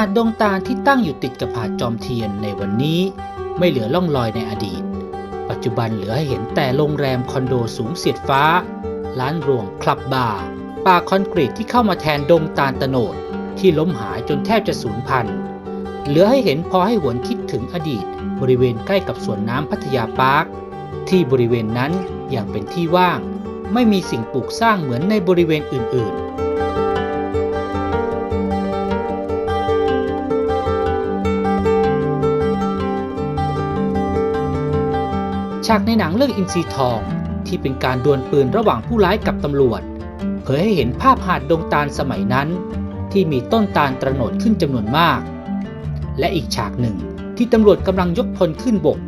าดดงตาลที่ตั้งอยู่ติดกับหาดจอมเทียนในวันนี้ไม่เหลือล่องรอยในอดีต ปัจจุบันเหลือให้เห็นแต่โรงแรมคอนโดสูงเสียดฟ้า ร้านรวงคลับบาร์ป่าคอนกรีตที่เข้ามาแทนดงตาลตะโนดที่ล้มหายจนแทบจะสูญพันธุ์เหลือให้เห็นพอให้หวนคิดถึงอดีต บริเวณใกล้กับสวนน้ำพัทยาปาร์คที่บริเวณนั้นยังเป็นที่ว่าง ไม่มีสิ่งปลูกสร้างเหมือนในบริเวณอื่นๆ ฉากในหนังเรื่องอินทรีทอง ที่เป็นการดวลปืนระหว่างผู้ร้ายกับตำรวจ เผยให้เห็นภาพหาดดงตาลสมัยนั้น ที่มีต้นตาลตระหนดขึ้นจำนวนมาก และอีกฉากหนึ่งที่ตำรวจกำลังยกพลขึ้นบก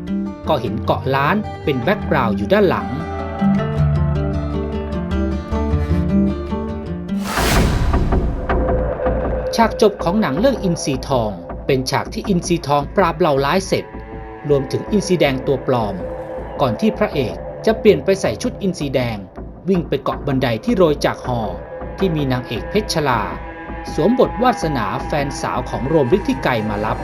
ก็เห็นเกาะล้านเป็นแบ็กกราวด์อยู่ด้านหลังฉากจบของหนังเรื่องอินทรีทอง เป็นฉากที่อินทรีทองปราบเหล่าร้ายเสร็จ รวมถึงอินทรีแดงตัวปลอม ก่อนที่พระเอกจะเปลี่ยนไปใส่ชุดอินทรีแดง วิ่งไปเกาะบันไดที่โรยจากหอ ที่มีนางเอกเพชรชลา สวมบทวาสนาแฟนสาวของโรมฤทธิไกรมารับ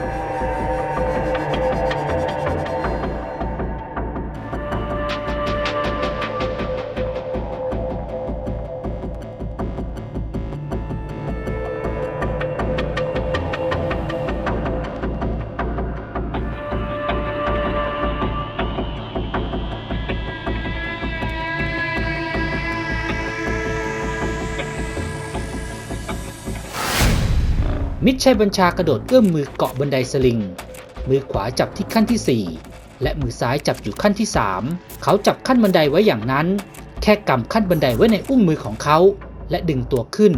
มิตรชัยบัญชากระโดดเอื้อมมือเกาะบันไดสลิง มือขวาจับที่ขั้นที่ 4 และมือซ้ายจับอยู่ขั้นที่ 3 เขาจับขั้นบันไดไว้อย่างนั้น แค่กำขั้นบันไดไว้ในอุ้งมือของเขา และดึงตัวขึ้น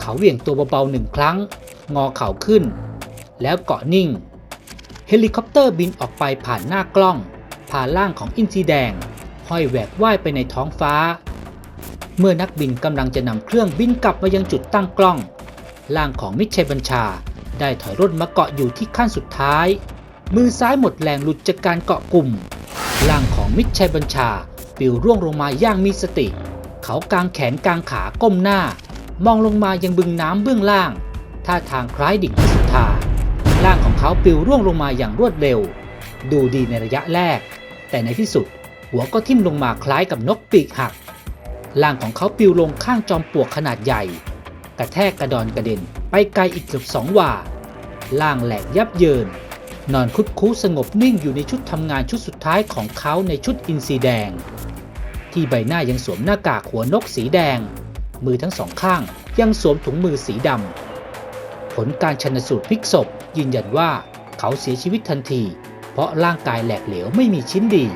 เขาเหวี่ยงตัวเบาๆหนึ่งครั้ง งอเข่าขึ้น แล้วเกาะนิ่ง เฮลิคอปเตอร์บินออกไปผ่านหน้ากล้อง ผ่านล่างของอินซีแดงห้อยแหวกว่ายไปในท้องฟ้า เมื่อนักบินกำลังจะนำเครื่องบินกลับมายังจุดตั้งกล้อง ร่างของมิตรชัยบัญชา ได้ถอยร่นมาเกาะอยู่ที่ขั้นสุดท้าย มือซ้ายหมดแรงหลุดจากการเกาะกลุ่มร่างของมิชัยบัญชาปลิวร่วงลงมาอย่างมีสติ เขากางแขนกางขาก้มหน้า มองลงมายังบึงน้ำเบื้องล่าง ท่าทางคล้ายดิ่งสุธาร่างของเขาปลิวร่วงลงมาอย่างรวดเร็ว ดูดีในระยะแรก แต่ในที่สุดหัวก็ทิ่มลงมาคล้ายกับนกปีกหักร่างของเขาปลิวลงข้างจอมปลวกขนาดใหญ่ กระแทกกระดอนกระเด็น ไปไกลอีกเกือบสองว่าล่างแหลกยับเยิน นอนคุดคู้สงบนิ่งอยู่ในชุดทำงานชุดสุดท้ายของเขาในชุดอินซีแดง ที่ใบหน้ายังสวมหน้ากากหัวนกสีแดง มือทั้งสองข้างยังสวมถุงมือสีดำผลการชันสูตรพลิกศพยืนยันว่าเขาเสียชีวิตทันที เพราะร่างกายแหลกเหลวไม่มีชิ้นดี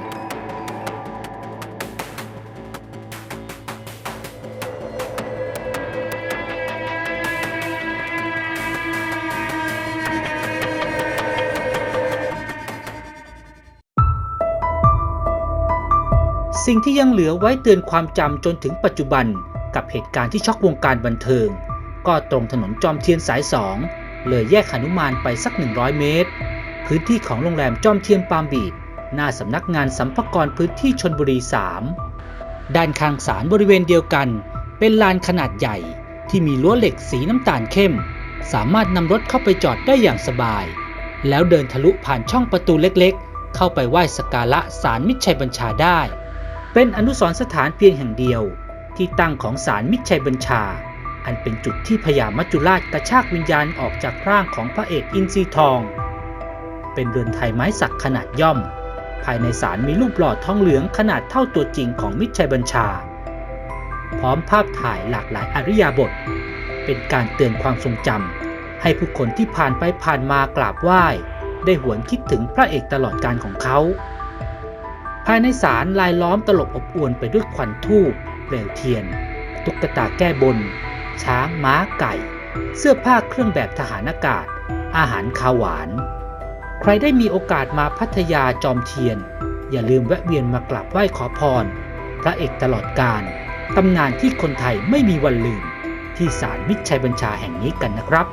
สิ่งที่ยังเหลือไว้เตือนความจำจนถึงปัจจุบันกับเหตุการณ์ที่ช็อกวงการบันเทิง ก็ตรงถนนจอมเทียนสายสองเลยแยกหนุมานไปสัก 100 เมตร พื้นที่ของโรงแรมจอมเทียนปามบีดหน้าสำนักงานสัมภากรพื้นที่ชนบุรี 3 ด้านข้างศาลบริเวณเดียวกัน เป็นลานขนาดใหญ่ ที่มีรั้วเหล็กสีน้ำตาลเข้ม สามารถนำรถเข้าไปจอดได้อย่างสบาย แล้วเดินทะลุผ่านช่องประตูเล็กๆ เข้าไปไหว้สกการะศาลมิตรชัยบัญชาได้ เป็นอนุสรณ์สถานเพียงแห่งเดียว ที่ตั้งของศาลมิชัยบัญชา อันเป็นจุดที่พญามัจจุราชกระชากวิญญาณออกจากร่างของพระเอกอินทรีทอง เป็นเรือนไทยไม้สักขนาดย่อม ภายในศาลมีรูปหล่อทองเหลืองขนาดเท่าตัวจริงของมิชัยบัญชา พร้อมภาพถ่ายหลากหลายอริยาบท เป็นการเตือนความทรงจำให้ผู้คนที่ผ่านไปผ่านมากราบไหว้ ได้หวนคิดถึงพระเอกตลอดการของเขา ภายในศาลลายล้อมตลบอบอวนไปด้วยควันทูบเปลวเทียน ตุ๊กตาแก้บน ช้างม้าไก่ เสื้อผ้าเครื่องแบบทหารอากาศ อาหารคาวหวาน ใครได้มีโอกาสมาพัทยาจอมเทียน อย่าลืมแวะเวียนมากราบไหว้ขอพร พระเอกตลอดกาลตำนานที่คนไทยไม่มีวันลืม ที่ศาลมิตรชัยบัญชาแห่งนี้กันนะครับ